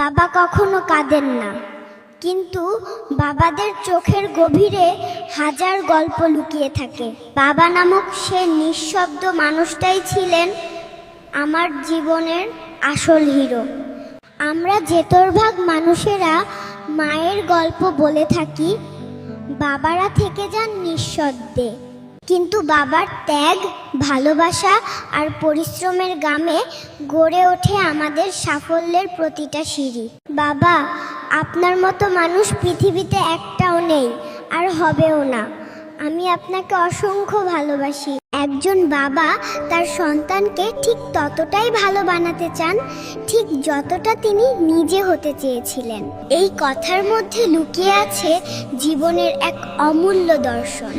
বাবা কখনো কাঁদেন না। কিন্তু বাবাদের চোখের গভীরে হাজার গল্প লুকিয়ে থাকে। বাবা নামক সে নিঃশব্দ মানুষটাই ছিলেন আমার জীবনের আসল হিরো। আমরা যেতরভাগ মানুষেরা মায়ের গল্প বলে থাকি, বাবারা থেকে যান নিঃশব্দে। কিন্তু বাবার ত্যাগ, ভালোবাসা আর পরিশ্রমের গামে গড়ে ওঠে আমাদের সাফল্যের প্রতিটা সিঁড়ি। বাবা, আপনার মতো মানুষ পৃথিবীতে একটাও নেই, আর হবেও না। আমি আপনাকে অসংখ্য ভালোবাসি। একজন বাবা তার সন্তানকে ঠিক ততটাই ভালো বানাতে চান, ঠিক যতটা তিনি নিজে হতে চেয়েছিলেন। এই কথার মধ্যে লুকিয়ে আছে জীবনের এক অমূল্য দর্শন।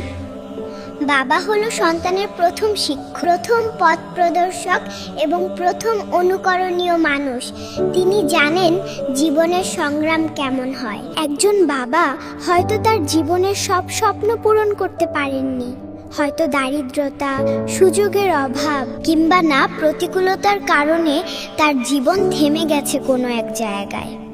বাবা হলো সন্তানের প্রথম শিক্ষক, প্রথম পথ প্রদর্শক এবং প্রথম অনুকরণীয় মানুষ। তিনি জানেন জীবনের সংগ্রাম কেমন হয়। একজন বাবা হয়তো তার জীবনের সব স্বপ্ন পূরণ করতে পারেননি। হয়তো দারিদ্রতা, সুযোগের অভাব কিংবা না প্রতিকূলতার কারণে তার জীবন থেমে গেছে কোনো এক জায়গায়।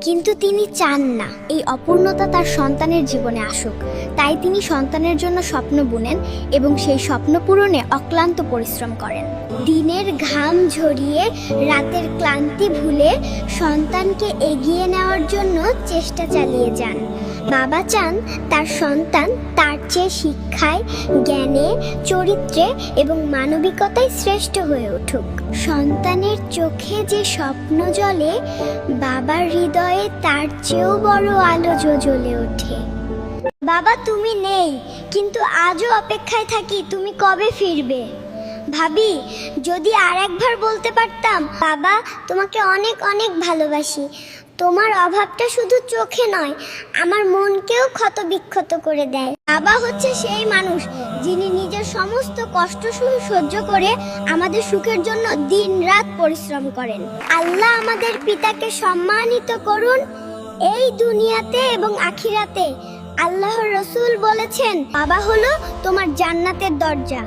কিন্তু তিনি চান না। এই অপূর্ণতা তার সন্তানের জীবনে আসুক। তাই তিনি সন্তানের জন্য স্বপ্ন বুনেন এবং সেই স্বপ্ন পূরণে অক্লান্ত পরিশ্রম করেন। দিনের ঘাম ঝরিয়ে রাতের ক্লান্তি ভুলে সন্তানকে এগিয়ে নেওয়ার জন্য চেষ্টা চালিয়ে যান। বাবা চান তার সন্তান তার চেয়ে শিক্ষায়, জ্ঞানে, চরিত্রে এবং মানবিকতায় শ্রেষ্ঠ হয়ে উঠুক। সন্তানের চোখে যে স্বপ্ন জলে বাবার হৃদয়ে তার চেয়েও বড় আলো জ্বলে ওঠে। বাবা, তুমি নেই, কিন্তু আজও অপেক্ষায় থাকি, তুমি কবে ফিরবে? ভাবি, যদি আর একবার বলতে পারতাম, বাবা, তোমাকে অনেক অনেক ভালোবাসি। তোমার অভাবটা শুধু চোখে নয়, আমার মনকেও ক্ষত বিক্ষত করে দেয়। বাবা হচ্ছে সেই মানুষ যিনি নিজের সমস্ত কষ্ট সহ- সহ্য করে আমাদের সুখের জন্য দিন রাত পরিশ্রম করেন। আল্লাহ আমাদের পিতাকে সম্মানিত করুন এই দুনিয়াতে এবং আখিরাতে। আল্লাহর রসুল বলেছেন, বাবা হলো তোমার জান্নাতের দরজা।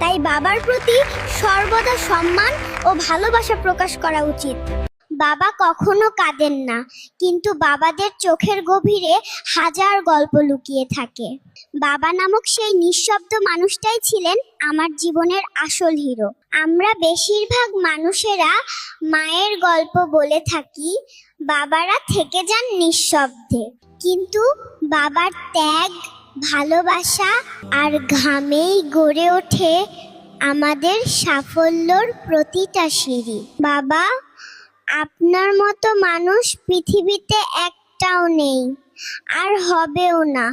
তাই বাবার প্রতি সর্বদা সম্মান ও ভালোবাসা প্রকাশ করা উচিত। বাবা কখনো কাঁদেন না, কিন্তু বাবাদের চোখের গভীরে হাজার গল্প লুকিয়ে থাকে। বাবা নামক সেই নিঃশব্দ মানুষটাই ছিলেন আমার জীবনের আসল হিরো। আমরা বেশিরভাগ মানুষেরা মায়ের গল্প বলে থাকি, বাবারা থেকে যান নিঃশব্দে। কিন্তু বাবার ত্যাগ, ভালোবাসা আর ঘামেই গড়ে ওঠে আমাদের সাফল্যর প্রতিটা সিঁড়ি। বাবা আপনার মতো মানুষ পৃথিবীতে একটাও নেই আর হবেও না।